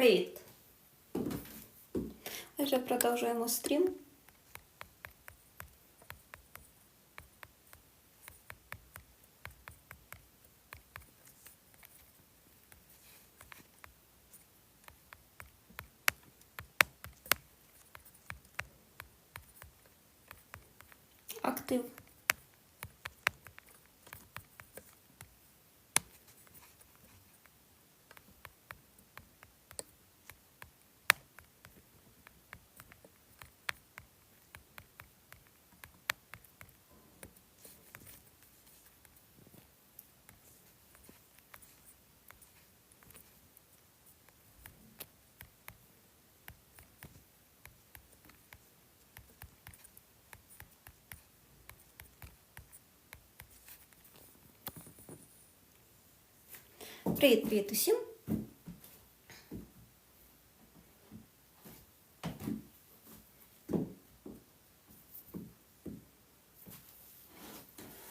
Привіт! Вже продовжуємо стрім. Актив. Привіт, привіт усім.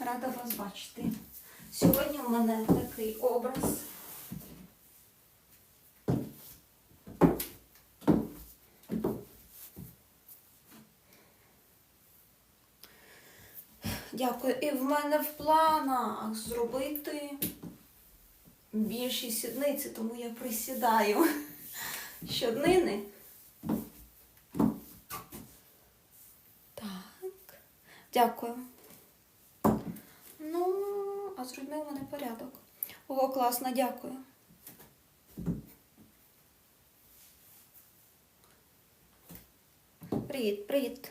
Рада вас бачити. Сьогодні у мене такий образ. Дякую. І в мене в планах зробити більші сідниці, тому я присідаю щоднини. Так. Дякую. Ну, а з мене порядок. Ого, класно, дякую. Привіт, привіт.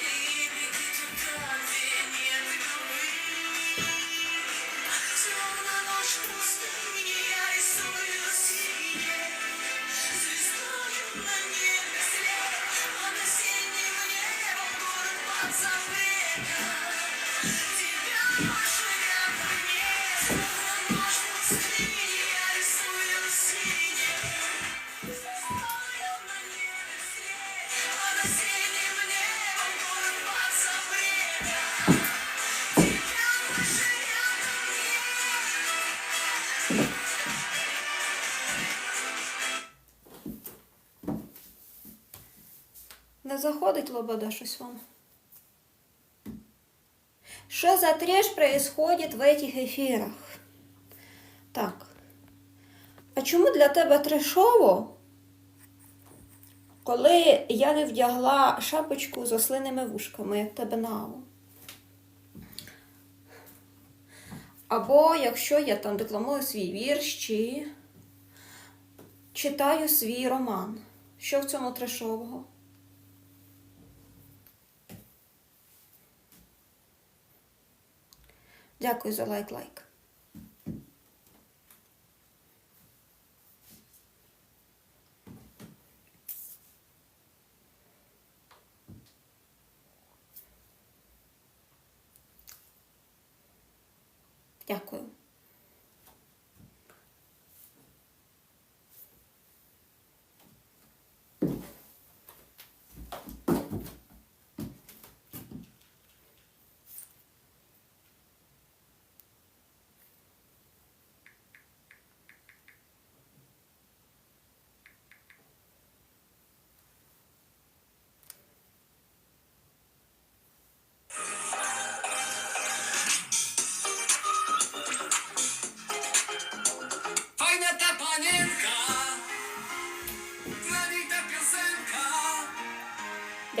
Не заходить лобода щось вам. Що за треш происходит в этих ефірах? Так. А чому для тебе трешово, коли я не вдягла шапочку з ослиними вушками, як тебе на Або якщо я там декламую свій вірш чи читаю свій роман. Що в цьому трешового? Дякую за лайк-лайк. Дякую.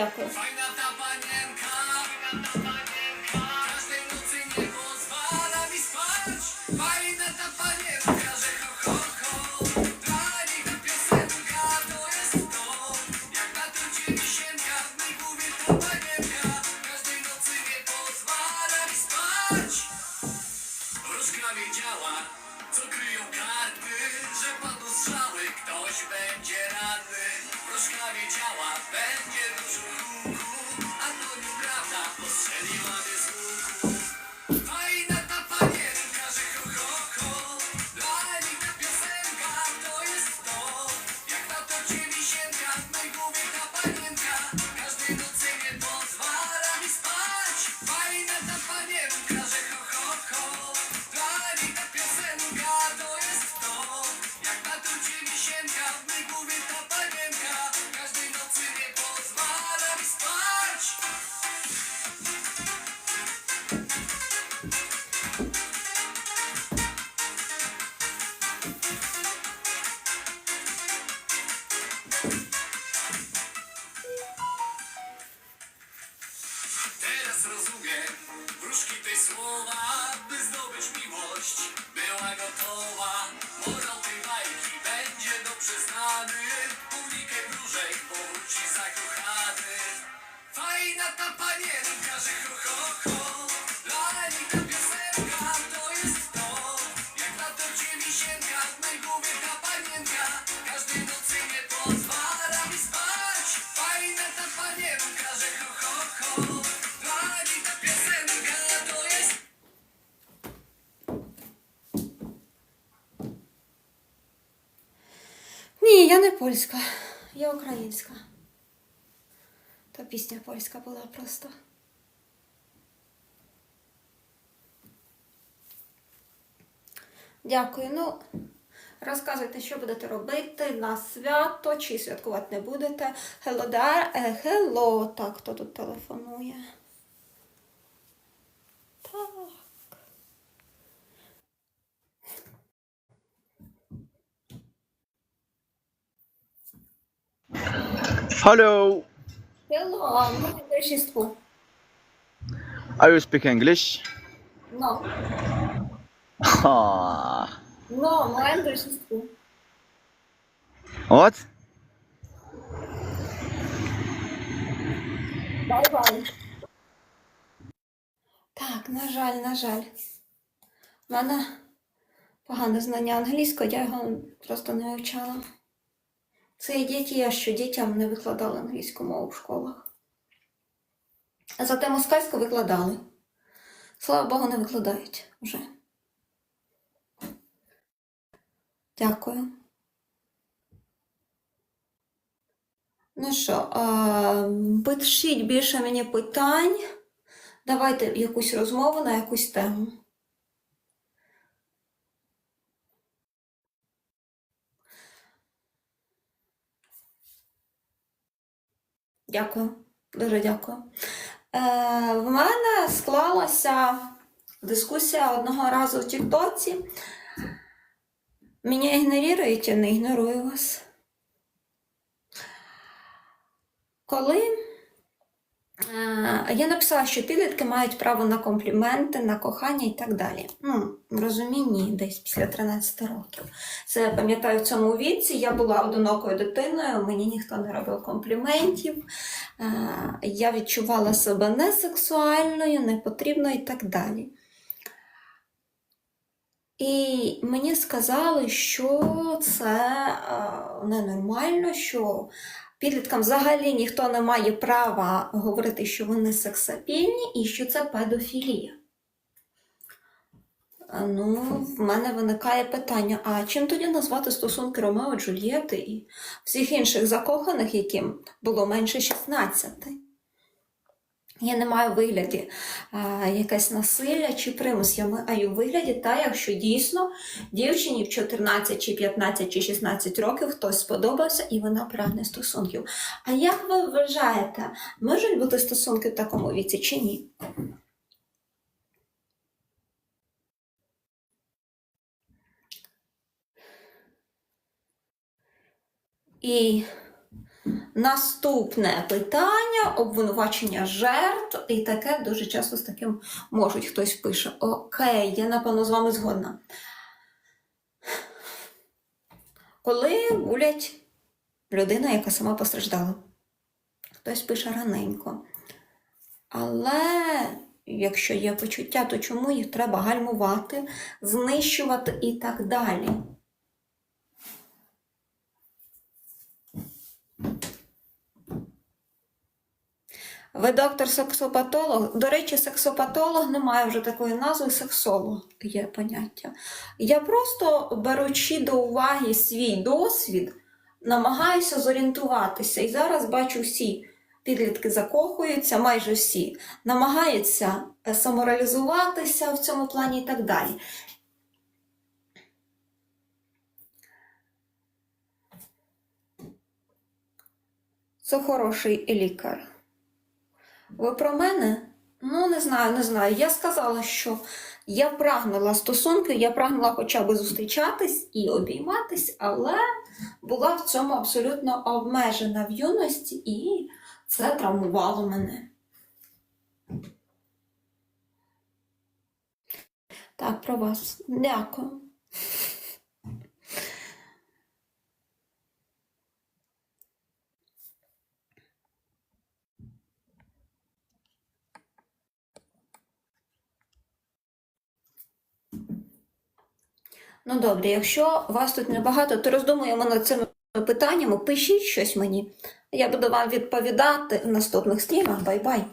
Дякую. Ні, я не польська, я українська. Та пісня польська була просто. Дякую. Ну, розказуйте, що будете робити на свято, чи святкувати не будете. Hello, there. Е, hello. Так, хто тут телефонує? Так. Hello, Hello, ну, товаришеству. are you speak English? No, Ah, no, моє товаришеству. what? Бай-бай. Так, на жаль, на жаль. У мене погане знання англійської, я його просто не вивчала. Це і діти, я що дітям не викладали англійську мову в школах. Зате москальську викладали. Слава Богу, не викладають вже. Дякую. Ну що, пишіть більше мені питань. Давайте якусь розмову на якусь тему. Дякую, дуже дякую. Е, в мене склалася дискусія одного разу в Тіктоці. Мене ігнорують, я не ігнорую вас. Коли я написала, що підлітки мають право на компліменти, на кохання і так далі. Ну, в розумінні десь після 13 років. Це я пам'ятаю в цьому віці. Я була одинокою дитиною, мені ніхто не робив компліментів. Я відчувала себе несексуальною, непотрібною і так далі. І мені сказали, що це е, ненормально, що підліткам взагалі ніхто не має права говорити, що вони сексапільні і що це педофілія. Ну, в мене виникає питання: а чим тоді назвати стосунки Ромео Джульєти і всіх інших закоханих, яким було менше 16? Я не маю вигляді а, якесь насилля чи примус. Я маю вигляді та, якщо дійсно дівчині в 14 чи 15 чи 16 років хтось сподобався і вона прагне стосунків. А як ви вважаєте, можуть бути стосунки в такому віці чи ні? І наступне питання обвинувачення жертв, і таке дуже часто з таким можуть хтось пише. Окей, я напевно з вами згодна. Коли гулять людина, яка сама постраждала, хтось пише раненько. Але якщо є почуття, то чому їх треба гальмувати, знищувати і так далі? Ви доктор сексопатолог. До речі, сексопатолог не має вже такої назви, сексолог є поняття. Я просто беручи до уваги свій досвід, намагаюся зорієнтуватися. І зараз бачу всі підлітки закохуються, майже всі, намагаються е, самореалізуватися в цьому плані і так далі. Це хороший лікар. Ви про мене? Ну, не знаю, не знаю. Я сказала, що я прагнула стосунки, я прагнула хоча б зустрічатись і обійматись, але була в цьому абсолютно обмежена в юності, і це травмувало мене. Так, про вас. Дякую. Ну добре, якщо вас тут небагато, то роздумуємо над цими питаннями, пишіть щось мені. Я буду вам відповідати в наступних стрімах. Бай-бай.